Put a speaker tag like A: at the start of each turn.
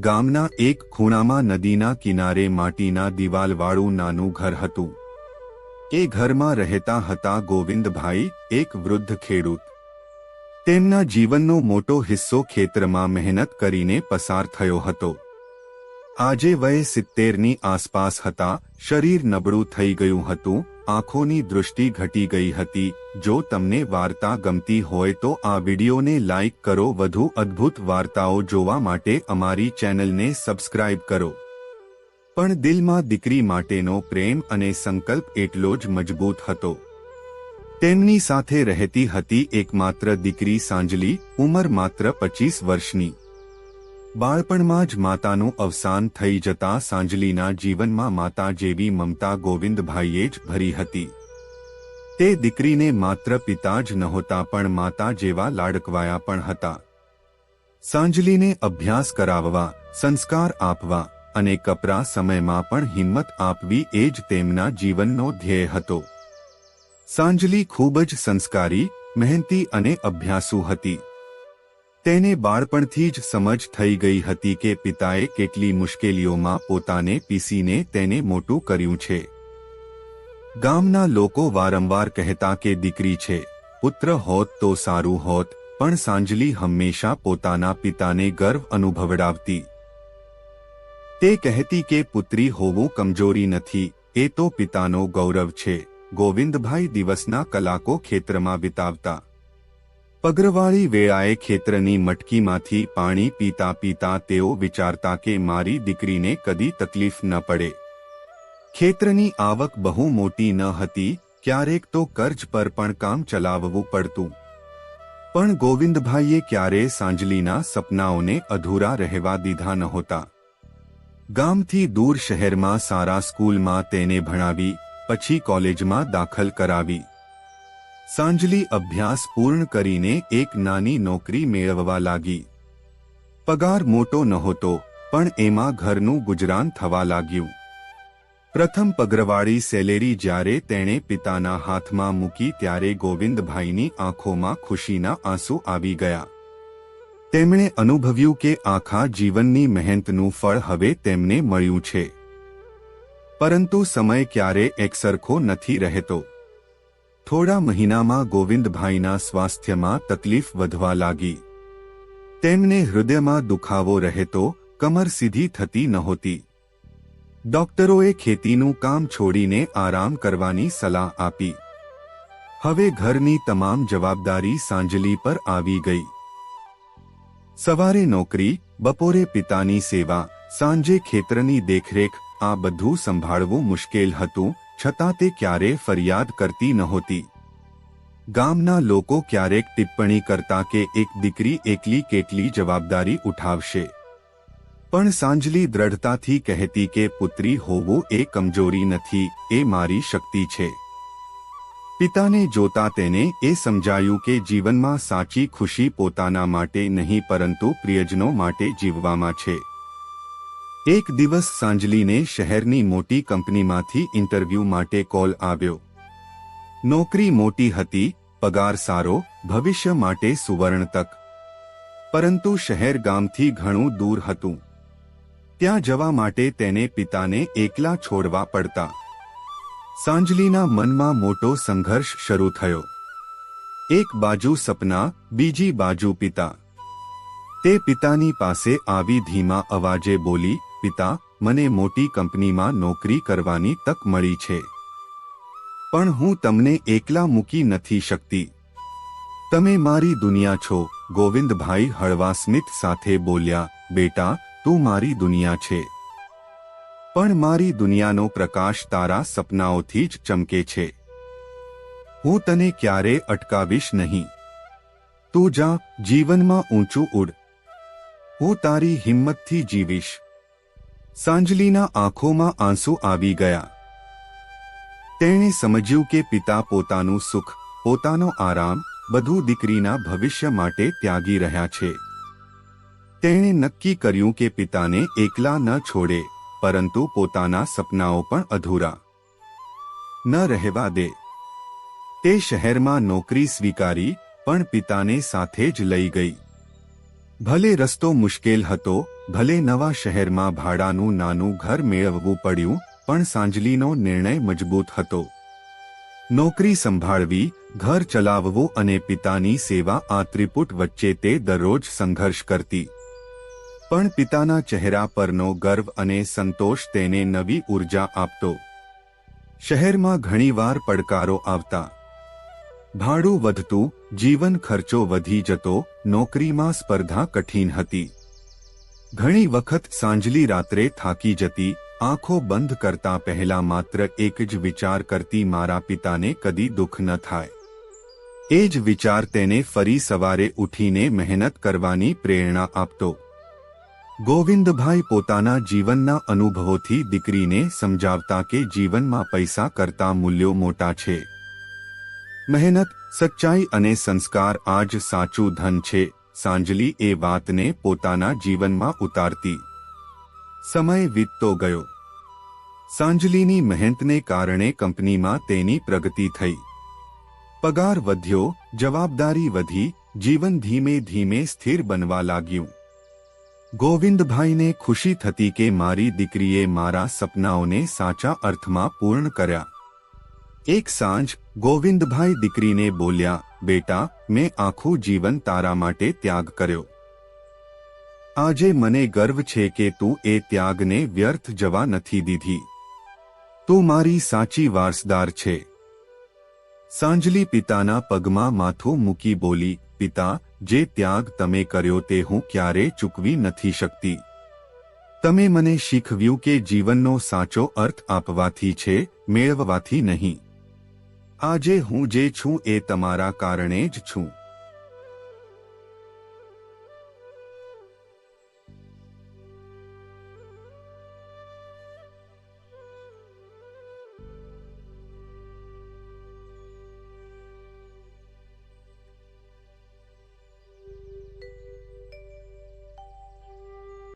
A: ગામના એક ખૂણામાં નદીના કિનારે માટીના દિવાલવાળું નાનું ઘર હતું. એ ઘરમાં રહેતા હતા ગોવિંદભાઈ, એક વૃદ્ધ ખેડૂત. તેમના જીવનનો મોટો હિસ્સો ખેતરમાં મહેનત કરીને પસાર થયો હતો. આજે વય સિત્તેરની આસપાસ હતા, શરીર નબળું થઈ ગયું હતું આંખોની દૃષ્ટિ ઘટી ગઈ હતી. જો તમને વાર્તા ગમતી હોય તો આ વિડીયોને લાઇક કરો. વધુ અદ્ભુત વાર્તાઓ જોવા માટે અમારી ચેનલને સબસ્ક્રાઇબ કરો. પણ દિલમાં દીકરી માટેનો પ્રેમ અને સંકલ્પ એટલો જ મજબૂત હતો. તેમની સાથે રહેતી હતી એકમાત્ર દીકરી સાંજલી, ઉંમર માત્ર પચીસ વર્ષની. બાળપણમાં જ માતાનું અવસાન થઈ જતા સાંજલીના જીવનમાં માતા જેવી મમતા ગોવિંદભાઈએ જ ભરી હતી. તે દીકરીને માત્ર પિતા જ નહોતા પણ માતા જેવા લાડકવાયા પણ હતા. સાંજલીને અભ્યાસ કરાવવા, સંસ્કાર આપવા અને કપરા સમયમાં પણ હિંમત આપવી એ જ તેમના જીવનનો ધ્યેય હતો. સાંજલી ખૂબ જ સંસ્કારી, મહેનતી અને અભ્યાસુ હતી. તેને બાળપણથી જ સમજ થઈ ગઈ હતી કે પિતાએ કેટલી મુશ્કેલીઓમાં પોતાને પીસીને તેને મોટું કર્યું છે. ગામના લોકો વારંવાર કહેતા કે દીકરી છે, પુત્ર હોત તો સારું હોત, પણ સાંજલી હંમેશા પોતાના પિતાને ગર્વ અનુભવડાવતી. તે કહેતી કે પુત્રી હોવું કમજોરી નથી, એ તો પિતાનો ગૌરવ છે, ગોવિંદભાઈ દિવસના કલાકો ખેતરમાં વિતાવતા. પગરવાળી વેળાએ ખેતરની મટકીમાંથી પાણી પીતા પીતા તેઓ વિચારતા કે મારી દીકરીને કદી તકલીફ ન પડે. ખેતરની આવક બહુ મોટી ન હતી, ક્યારેક તો કર્જ પર પણ કામ ચલાવવું પડતું. પણ ગોવિંદભાઈએ ક્યારે સાંજલીના સપનાઓને અધૂરા રહેવા દીધા નહોતા. ગામથી દૂર શહેરમાં સારા સ્કૂલમાં તેને ભણાવી, પછી કોલેજમાં દાખલ કરાવી. સાંજલી અભ્યાસ પૂર્ણ કરીને એક નાની નોકરી મેળવવા લાગી. પગાર મોટો નહોતો, પણ એમાં ઘરનું ગુજરાન થવા લાગ્યું. પ્રથમ પગરવાળી સેલેરી જ્યારે તેણે પિતાના હાથમાં મૂકી ત્યારે ગોવિંદભાઈની આંખોમાં ખુશીના આંસુ આવી ગયા. તેમણે અનુભવ્યું કે આખા જીવનની મહેનતનું ફળ હવે તેમને મળ્યું છે. પરંતુ સમય ક્યારે એકસરખો નથી રહેતો. થોડા મહિનામાં ગોવિંદભાઈના સ્વાસ્થ્યમાં તકલીફ વધવા લાગી. તેમને હૃદયમાં દુખાવો રહેતો કમર સીધી થતી નહોતી. ડોક્ટરોએ ખેતીનું કામ છોડીને આરામ કરવાની સલાહ આપી. હવે ઘરની તમામ જવાબદારી સાંજલી પર આવી ગઈ. સવારે નોકરી, બપોરે પિતાની સેવા, સાંજે ખેતરની દેખરેખ, આ બધું સંભાળવું મુશ્કેલ હતું છતાં તે ક્યારે ફરિયાદ કરતી નહોતી. ગામના લોકો ક્યારેક ટિપ્પણી કરતા કે એક દીકરી એકલી કેટલી જવાબદારી ઉઠાવશે. પણ સાંજલી દ્રઢતાથી કહેતી કે પુત્રી હોવું એ કમજોરી નથી, એ મારી શક્તિ છે. પિતાને જોતા તેને એ સમજાયું કે જીવનમાં સાચી ખુશી પોતાના માટે નહીં પરંતુ પ્રિયજનો માટે જીવવામાં છે. એક દિવસ સાંજલીને શહેરની મોટી કંપનીમાંથી ઇન્ટરવ્યૂ માટે કોલ આવ્યો. નોકરી મોટી હતી, પગાર સારો, ભવિષ્ય માટે સુવર્ણ તક પરંતુ શહેર ગામથી ઘણું દૂર હતું. ત્યાં જવા માટે તેને પિતાને એકલા છોડવા પડતા. સાંજલીના મનમાં મોટો સંઘર્ષ શરૂ થયો. એક બાજુ સપના, બીજી બાજુ પિતા. તે પિતાની પાસે આવી ધીમા અવાજે બોલી પિતા, મને મોટી કંપનીમાં નોકરી કરવાની તક મળી છે. પણ હું તમને એકલા મૂકી નથી શકતી. તમે મારી દુનિયા છો, ગોવિંદભાઈ હળવા સ્મિત સાથે બોલ્યા, બેટા, તું મારી દુનિયા છે. પણ મારી દુનિયાનો પ્રકાશ તારા સપનાઓથી જ ચમકે છે. હું તને ક્યારે અટકાવીશ નહીં. તું જા, જીવનમાં ઊંચું ઉડ. હું તારી હિંમતથી જીવીશ. સાંજલીના આંખોમાં આંસુ આવી ગયા. તેણે સમજ્યું કે પિતા પોતાનું સુખ, પોતાનો આરામ, બધું દીકરીના ભવિષ્ય માટે ત્યાગી રહ્યા છે. તેણે નક્કી કર્યું કે પિતાને એકલા ન છોડે, પરંતુ પોતાના સપનાઓ પણ અધૂરા. ન રહેવા દે. તે શહેરમાં નોકરી સ્વીકારી, પણ પિતાને સાથે જ લઈ ગઈ. ભલે રસ્તો મુશ્કેલ હતો ભલે નવા શહેરમાં ભાડાનું નાનું ઘર મેળવવું પડ્યું, પણ સાંજલીનો નિર્ણય મજબૂત હતો. નોકરી સંભાળવી, ઘર ચલાવવું અને પિતાની સેવા આ ત્રિપુટ વચ્ચે તે દરરોજ સંઘર્ષ કરતી. પણ પિતાના ચહેરા પરનો ગર્વ અને સંતોષ તેને નવી ઊર્જા આપતો. શહેરમાં ઘણીવાર પડકારો આવતા. ભાડું વધતું, જીવન ખર્ચો વધી જતો, નોકરીમાં સ્પર્ધા કઠિન હતી. ઘણી વખત સાંજલી રાત્રે થાકી જતી, આંખો બંધ કરતા પહેલા માત્ર એક જ વિચાર કરતી મારા પિતાને કદી દુઃખ ન થાય. એ જ વિચાર તેને ફરી સવારે ઉઠીને મહેનત કરવાની પ્રેરણા આપતો. ગોવિંદભાઈ પોતાના જીવનના અનુભવોથી દીકરીને સમજાવતા કે જીવનમાં પૈસા કરતા મૂલ્યો મોટા છે. મહેનત, સચ્ચાઈ અને સંસ્કાર આજ સાચું ધન છે. સાંજલી એ વાતને પોતાના જીવનમાં ઉતારતી. સમય વીતતો ગયો. સાંજલીની મહેનતને કારણે કંપનીમાં તેની પ્રગતિ થઈ. પગાર વધ્યો, જવાબદારી વધી, જીવન ધીમે ધીમે સ્થિર બનવા લાગ્યું. ગોવિંદભાઈને ખુશી થતી કે મારી દીકરીએ મારા સપનાઓને સાચા અર્થમાં પૂર્ણ કર્યા. એક સાંજ ગોવિંદભાઈ દીકરીને બોલ્યા, બેટા, મેં આખું જીવન તારા માટે ત્યાગ કર્યો. આજે મને ગર્વ છે કે તું એ ત્યાગને વ્યર્થ જવા નથી દીધી. તું મારી સાચી વારસદાર છે. સાંજલી પિતાના પગમાં માથું મૂકી બોલી, પિતા, જે ત્યાગ તમે કર્યો તે હું ક્યારે ચૂકવી નથી શકતી. તમે મને શીખવ્યું કે જીવનનો સાચો અર્થ આપવાથી છે, મેળવવાથી નહીં. આજે હું જે છું એ તમારા કારણે જ છું.